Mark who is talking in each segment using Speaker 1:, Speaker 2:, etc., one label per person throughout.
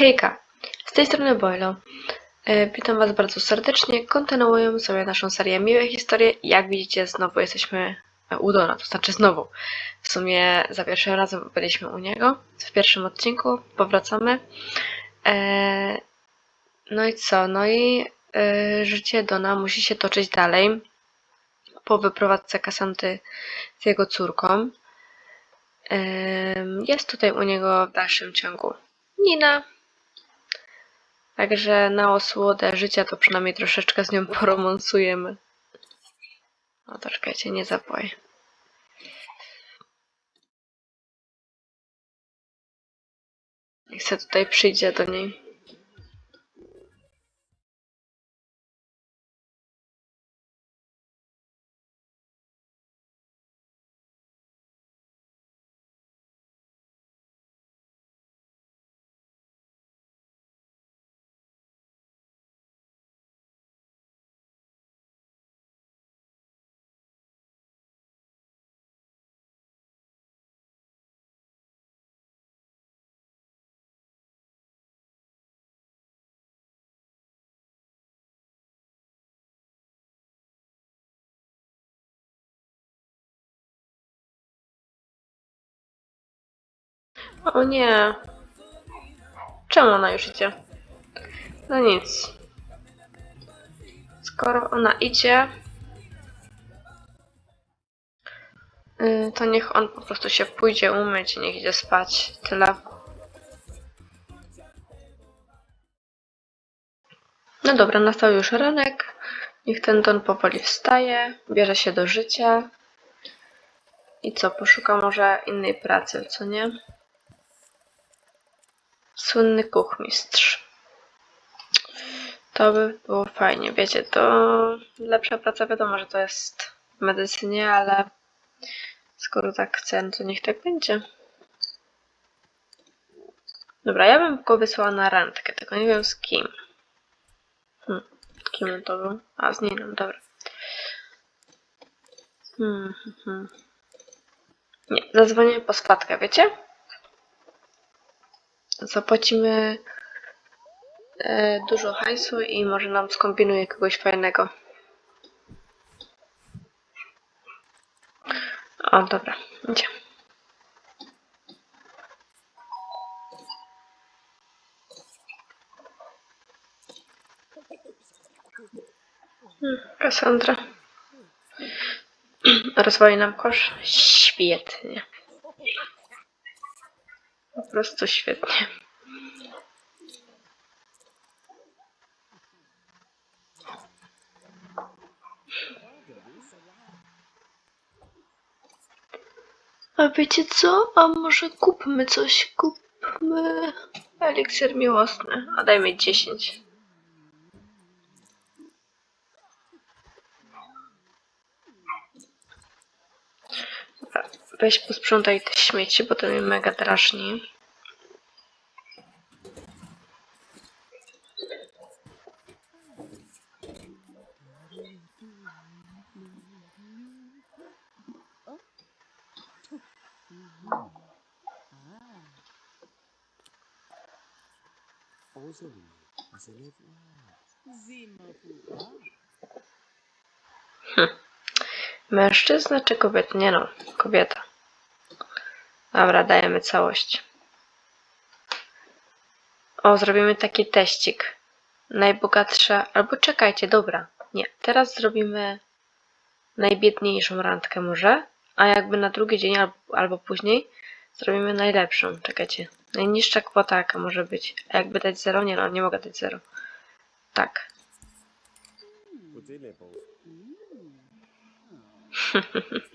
Speaker 1: Hejka, z tej strony Boilo. E, Witam Was bardzo serdecznie. Kontynuujemy sobie naszą serię Miłe Historie. Jak widzicie, znowu jesteśmy e, u Dona, to znaczy znowu. W sumie za pierwszym razem byliśmy u niego, w pierwszym odcinku. Powracamy. E, No i co? No i życie Dona musi się toczyć dalej po wyprowadzce Kasanty z jego córką. Jest tutaj u niego w dalszym ciągu Nina. Także na osłodę życia to przynajmniej troszeczkę z nią poromansujemy. No to czekajcie, nie zapłaj. Niech se tutaj przyjdzie do niej. O nie. Czemu ona już idzie? No nic. Skoro ona idzie, y, to niech on po prostu się pójdzie umyć i niech idzie spać. Tyle. No dobra, nastał już ranek. Niech ten Don powoli wstaje, bierze się do życia. I co, poszuka może innej pracy, co nie? Słynny kuchmistrz. To by było fajnie. Wiecie, to lepsza praca, wiadomo, że to jest w medycynie, ale skoro tak chcę, no to niech tak będzie. Dobra, ja bym go wysłała na randkę, tylko nie wiem z kim. Hmm, kim on to był? A, z Niną, dobra. Hmm, hmm, hmm. Nie, zadzwonię po spadkę, wiecie? Zapłacimy e, dużo hajsu i może nam skombinuje kogoś fajnego. O, dobra, idzie. Hmm, Cassandra. Rozwali nam kosz? Świetnie. Prostu świetnie. A wiecie co? A może kupmy coś? Kupmy eliksir miłosny. A dajmy 10. Dobra, Weź posprzątaj te śmieci, bo to mnie mega drażni.
Speaker 2: Außerdem, also lebt
Speaker 1: Mężczyzna czy kobieta? Nie no, kobieta. Dobra, dajemy całość. O, zrobimy taki teścik. Najbogatsza, albo czekajcie, dobra. Nie, teraz zrobimy najbiedniejszą randkę może, a jakby na drugi dzień albo, albo później zrobimy najlepszą. Czekajcie. Najniższa kwota jaka może być. A jakby dać zero? Nie no, nie mogę dać zero. Tak.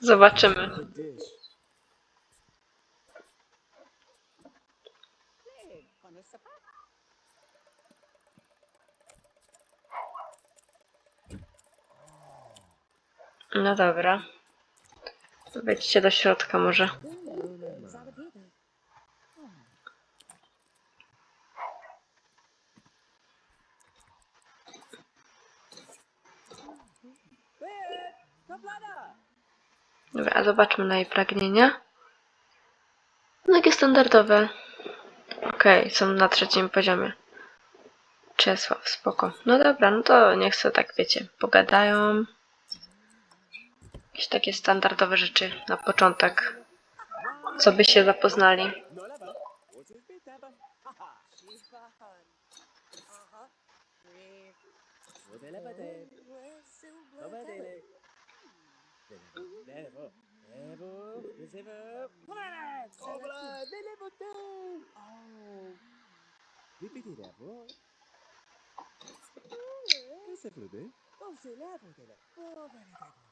Speaker 1: Zobaczymy. No dobra. Wejdźcie do środka może. Dobra, a zobaczmy na jej pragnienia. No takie standardowe. Okej, są na trzecim poziomie. Czesław, spoko. No dobra, no to niech sobie tak wiecie, pogadają. Jakieś takie standardowe rzeczy na początek. Co by się zapoznali.
Speaker 2: Là vợ. Ủa chứ biết ta ba.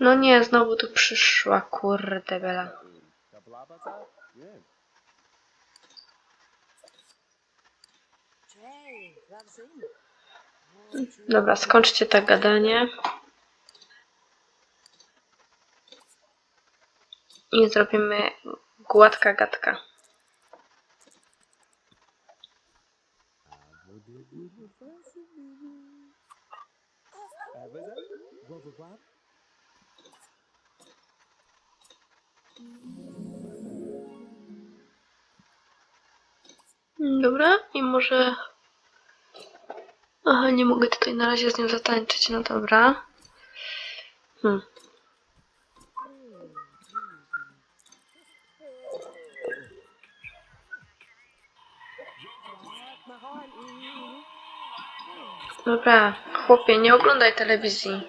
Speaker 1: No nie, znowu tu przyszła, kurde bela. Dobra, skończcie tak gadanie. I zrobimy gładka gadka.
Speaker 2: Vous vous voir.
Speaker 1: Dobra, i może... Aha, nie mogę tutaj na razie z nią zatańczyć, no dobra. Hmm. Dobra, chłopie, nie oglądaj telewizji.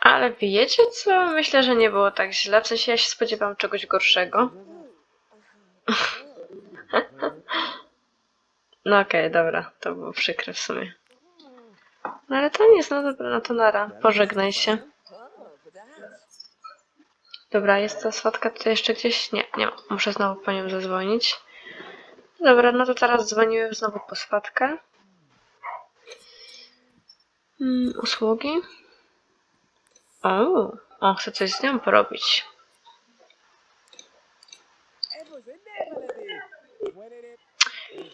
Speaker 1: Ale wiecie co? Myślę, że nie było tak źle. W sensie ja się spodziewałam czegoś gorszego. No okej, dobra. To było przykre w sumie. No ale to nic, no dobra, no to nara. Pożegnaj się. Dobra, jest ta swatka tutaj jeszcze gdzieś? Nie, nie ma. Muszę znowu po nią zadzwonić. Dobra, no to teraz dzwoniłem znowu po swatkę. Mm, usługi. O, on chce coś z nią porobić.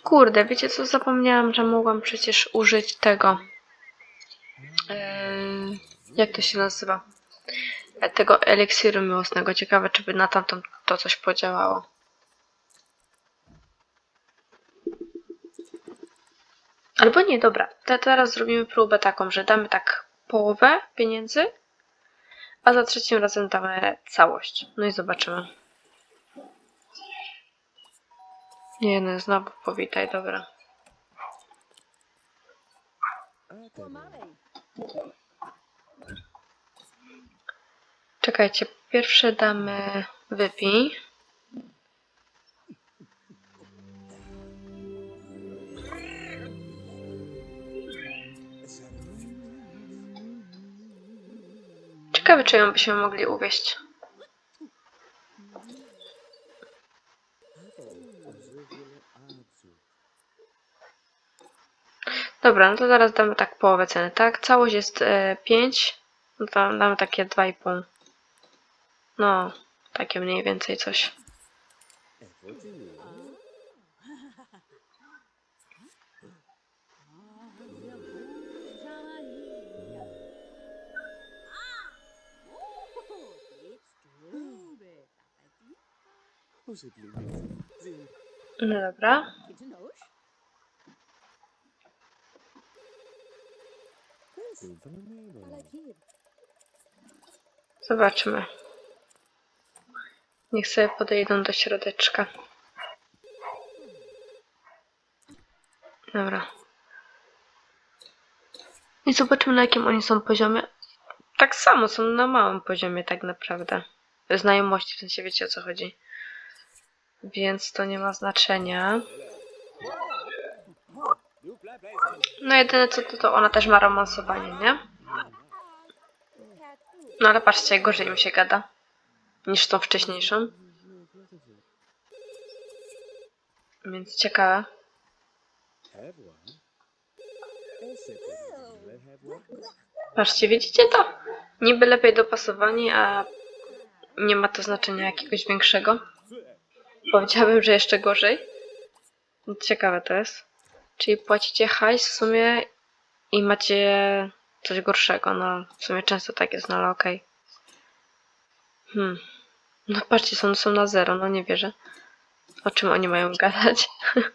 Speaker 1: Kurde, wiecie co? Zapomniałam, że mogłam przecież użyć tego. Eee, jak to się nazywa? E, Tego eliksiru miłosnego. Ciekawe, czy by na tamtą to coś podziałało. Albo nie, dobra. Te, teraz zrobimy próbę taką, że damy tak połowę pieniędzy, a za trzecim razem damy całość. No i zobaczymy. Nie, no znowu powitaj, dobra.
Speaker 2: À, t'as
Speaker 1: Czekajcie, pierwsze damy wypij. Ciekawe, czy ją byśmy mogli uwieść. Dobra, no to zaraz damy tak połowę ceny, tak? Całość jest e, 5, no to damy takie 2,5. No, takie mniej więcej coś.
Speaker 2: Elle faut
Speaker 1: Zobaczmy. Niech sobie podejdą do środeczka. Dobra. I zobaczymy na jakim oni są poziomie. Tak samo, są na małym poziomie tak naprawdę. Znajomości, w sensie wiecie o co chodzi. Więc to nie ma znaczenia. No jedyne co to, to ona też ma romansowanie, nie? No ale patrzcie, gorzej im się gada. Niż tą wcześniejszą. Więc ciekawe. Patrzcie, widzicie to? Niby lepiej dopasowani, a nie ma to znaczenia jakiegoś większego. Powiedziałabym, że jeszcze gorzej. Ciekawe to jest. Czyli płacicie hajs w sumie i macie coś gorszego. No, w sumie często tak jest, no ale okej. Hmm. No patrzcie, są, są na zero, no nie wierzę. O czym oni mają gadać?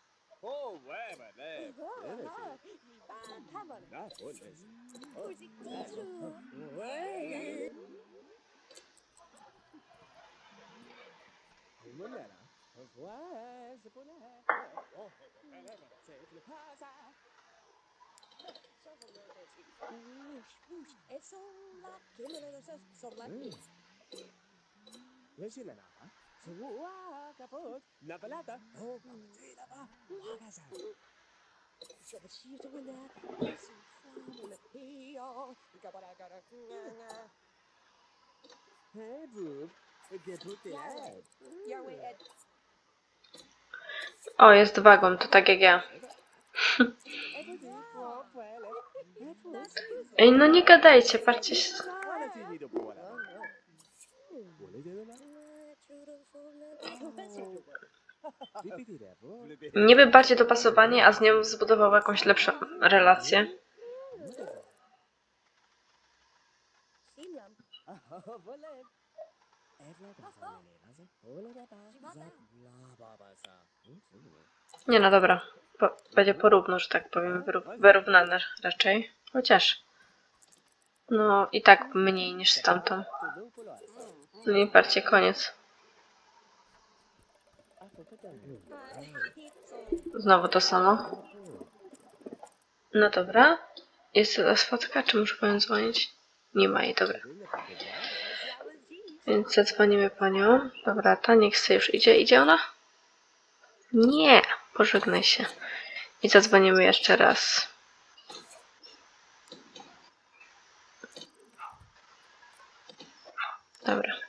Speaker 2: Oh, where, where? Batabon. Ah, oh, nice. Who's it to? Where? Humanera. Where's the bullet? Oh, save the pasa. It's all like him and it's all like me. Listen, Anna. Na. Hey, the ad.
Speaker 1: O, jest wagon, to tak jak ja. Ej, no nie gadajcie, patrzcie się. Niby bardziej dopasowani, a z nią zbudował jakąś lepszą relację. Nie no dobra, po, będzie porówno, że tak powiem, wyró- wyrównane raczej. Chociaż. No i tak mniej niż z tamtą. No i patrzcie, koniec. Znowu to samo. No dobra. Jest teraz fotka, czy muszę panią dzwonić? Nie ma jej, dobra. Więc zadzwonimy panią. Dobra, ta niech se już idzie. Idzie ona? Nie, pożegnaj się. I zadzwonimy jeszcze raz. Dobra.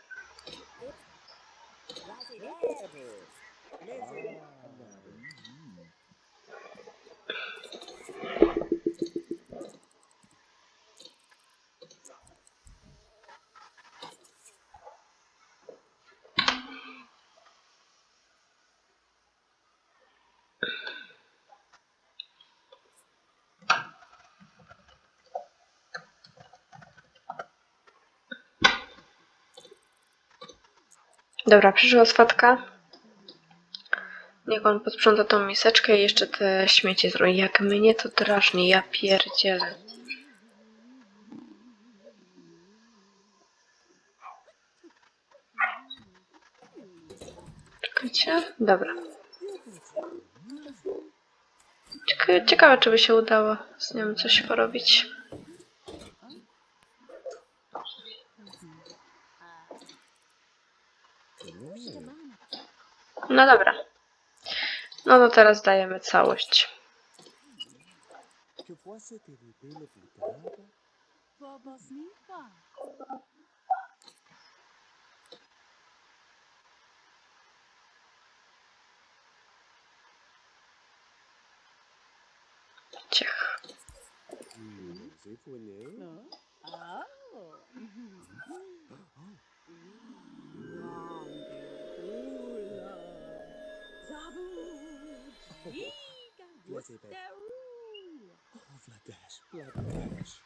Speaker 1: Dobra, przyszła swatka. Niech on posprząta tą miseczkę i jeszcze te śmieci zrobi. Jak mnie to drażni, ja pierdzielę. Czekajcie. Dobra. Cieka- Ciekawe, czy by się udało z nią coś porobić. No dobra. No to teraz dajemy całość.
Speaker 2: Que possa
Speaker 3: Faire. Oh, Vladash, Vladash.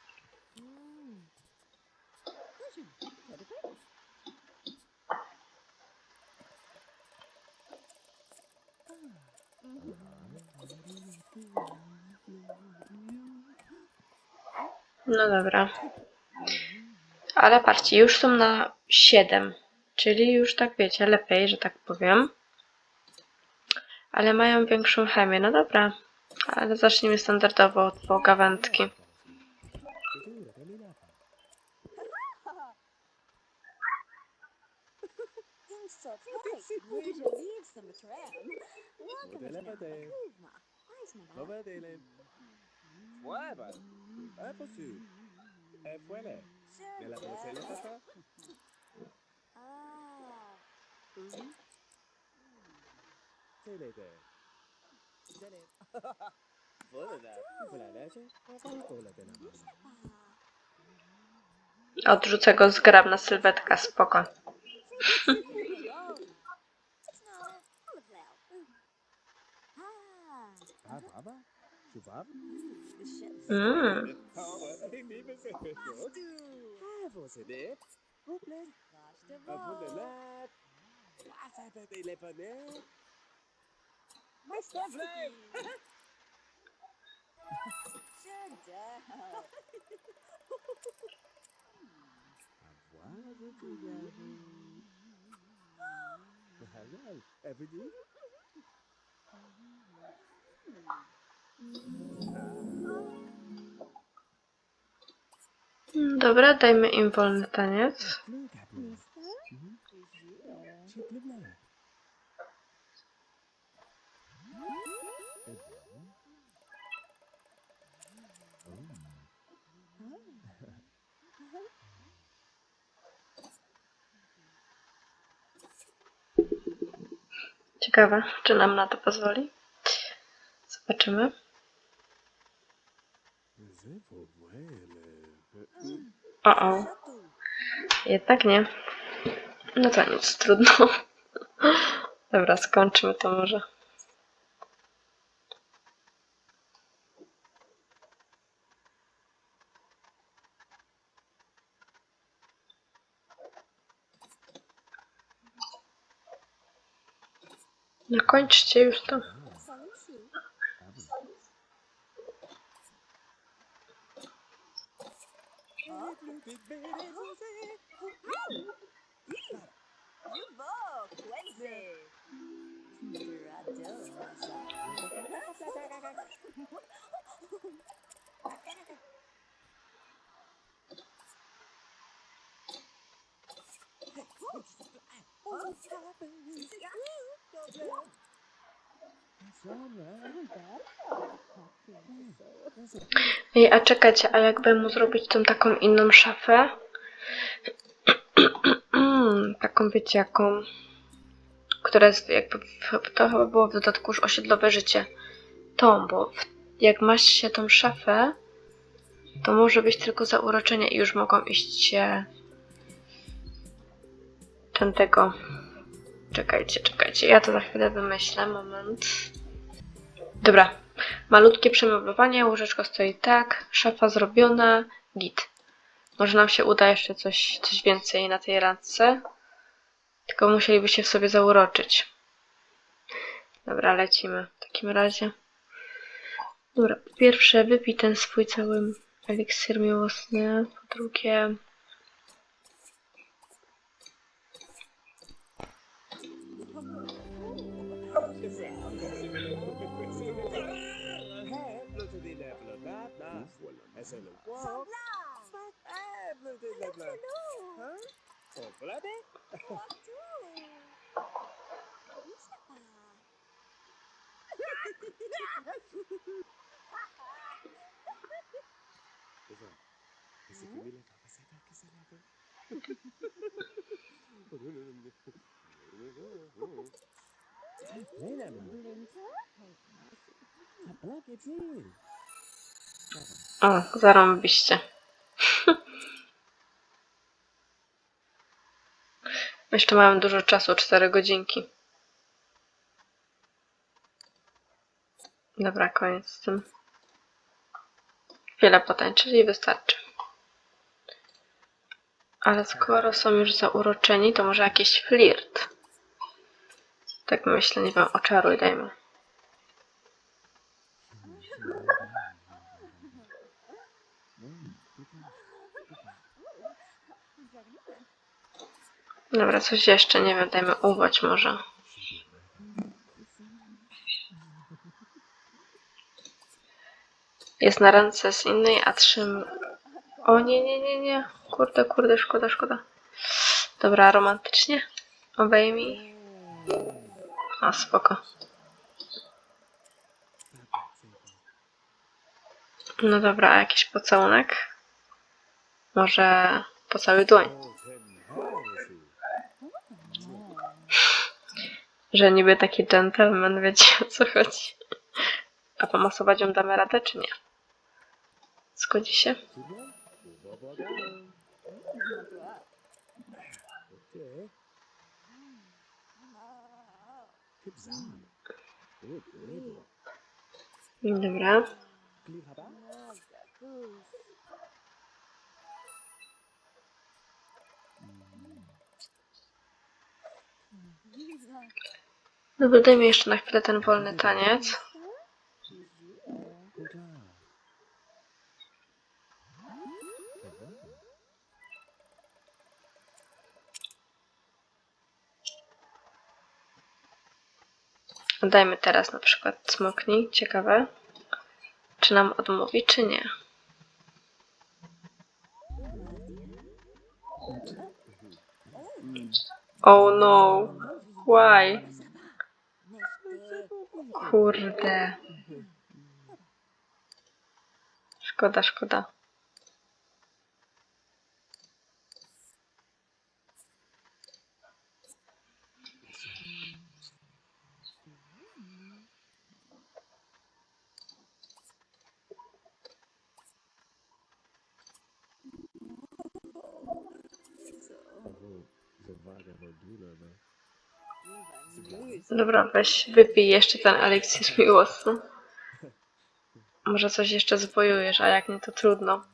Speaker 1: No dobra. Ale patrzcie, już są na 7. Czyli już tak wiecie, lepiej, że tak powiem. Ale mają większą chemię. No dobra. Ale zacznijmy standardowo od pogawędki.
Speaker 3: Sicuro, camminata. Modele vede. Lo vedele. Fueva. È possibile. È fuele. Nella parcella papà. Celete. Celete. Fuele da. Fuele leche. Fuele de la mano.
Speaker 1: Odrzucę go zgrabna sylwetka, spoko.
Speaker 3: Ah?
Speaker 1: Mm.
Speaker 3: Vê? Problem. Avoir de diabo. Halal, everything.
Speaker 1: Dobra, dajmy im wolny taniec. Ciekawe, czy nam na to pozwoli. Zobaczymy. O, o. Jednak nie. No to nic, trudno. Dobra, skończmy to może. No kończcie już to. Ej, a czekajcie, a jakby mu zrobić tą taką inną szafę? taką wiecie jaką? Która jest jakby, w, to chyba było w dodatku już osiedlowe życie. Tą, bo w, jak masz się tą szafę, to może być tylko za uroczenie i już mogą iść się ten tego. Czekajcie, czekajcie, ja to za chwilę wymyślę, moment. Dobra, malutkie przemeblowanie, łóżeczko stoi tak, szafa zrobiona, git. Może nam się uda jeszcze coś, coś więcej na tej randce. Tylko musieliby się w sobie zauroczyć. Dobra, lecimy w takim razie. Dobra, po pierwsze wypij ten swój cały eliksir miłosny. Po drugie...
Speaker 2: Sailor. Wow. Sabla! Eh, blue tail Sabla.
Speaker 3: Huh?
Speaker 2: Oh, chocolate?
Speaker 3: What to? Isa pa.
Speaker 2: Isa. Kasi Camila, kakasaya ka sa laban. Hey, Nana. Apalagi, Jill.
Speaker 1: O, zarąbiście. Jeszcze mam dużo czasu, 4 godzinki. Dobra, koniec z tym. Chwilę potańczyli i wystarczy. Ale skoro są już zauroczeni, to może jakiś flirt. Tak myślę, nie wiem, oczaruj, dajmy. Dobra, coś jeszcze, nie wiem, dajmy uwać może. Jest na ręce z innej, a trzym... O nie, nie, nie, nie. Kurde, kurde, szkoda, szkoda. Dobra, romantycznie. Obejmij. O, spoko. No dobra, a jakiś pocałunek? Może po cały dłoń.
Speaker 2: O, ten herszy.
Speaker 1: Że niby taki gentleman, wiecie o co chodzi. A pomasować ją damy radę, czy nie? Zgodzi się?
Speaker 2: Dobra.
Speaker 1: Dobra. No dodajmy jeszcze na chwilę ten wolny taniec. Dajmy teraz na przykład smoknij. Ciekawe. Czy nam odmówi, czy nie. Oh no. Why? Kurde. Szkoda, szkoda.
Speaker 2: Albo zawaga wodula, no.
Speaker 1: Dobra, weź wypij jeszcze ten eliksir miłosny. Może coś jeszcze zwojujesz, a jak nie, to trudno.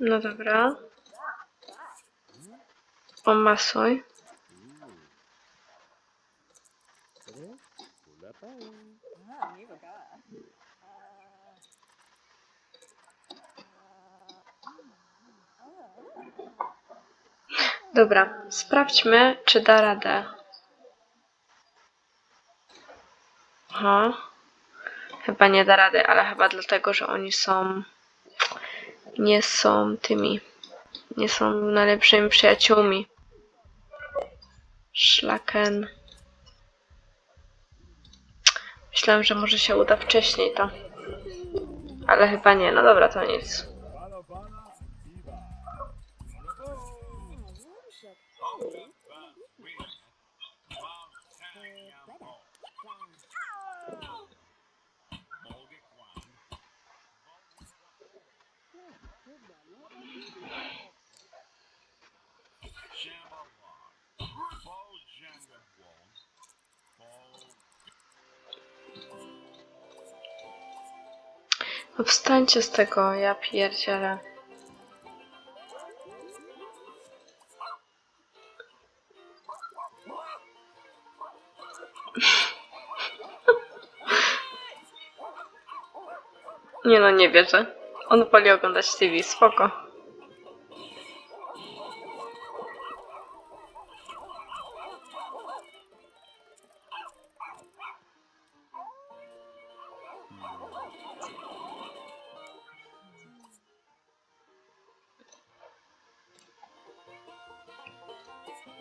Speaker 1: No dobra. Omasuj. Dobra, sprawdźmy, czy da radę. Aha. Chyba nie da rady, ale chyba dlatego, że oni są. Nie są tymi. Nie są najlepszymi przyjaciółmi. Szlaken. Myślałem, że może się uda wcześniej to. Ale chyba nie. No dobra, to nic. No wstańcie z tego, ja pierdzielę. Nie no, nie wierzę. On woli oglądać TV, spoko.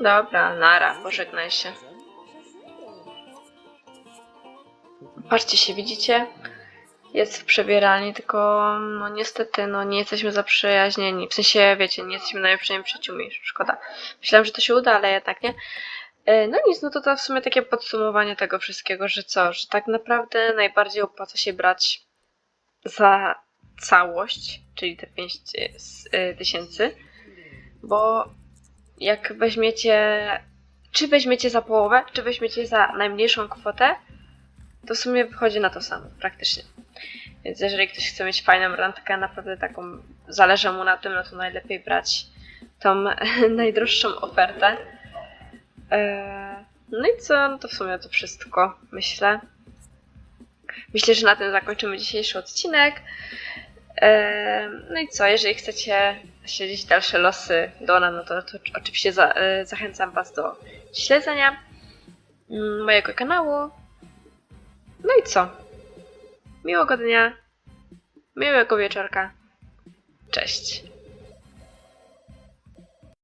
Speaker 1: Dobra, nara, pożegnaj się. Patrzcie się, widzicie? jest w przebieralni, tylko no niestety no nie jesteśmy zaprzyjaźnieni. W sensie, wiecie, nie jesteśmy najlepszymi przyjaciółmi. Szkoda. Myślałam, że to się uda, ale jednak nie. E, No nic, no to to w sumie takie podsumowanie tego wszystkiego, że co, że tak naprawdę najbardziej opłaca się brać za całość, czyli te 5 tysięcy, bo jak weźmiecie, czy weźmiecie za połowę, czy weźmiecie za najmniejszą kwotę, to w sumie wychodzi na to samo, praktycznie. Więc jeżeli ktoś chce mieć fajną randkę, naprawdę taką, zależy mu na tym, no to najlepiej brać tą najdroższą ofertę. Eee, No i co, no to w sumie to wszystko, myślę. Myślę, że na tym zakończymy dzisiejszy odcinek. Eee, No i co, jeżeli chcecie śledzić dalsze losy Dona, no to, to oczywiście za, e, zachęcam Was do śledzenia mm, mojego kanału. No i co? Miłego dnia, miłego wieczorka. Cześć.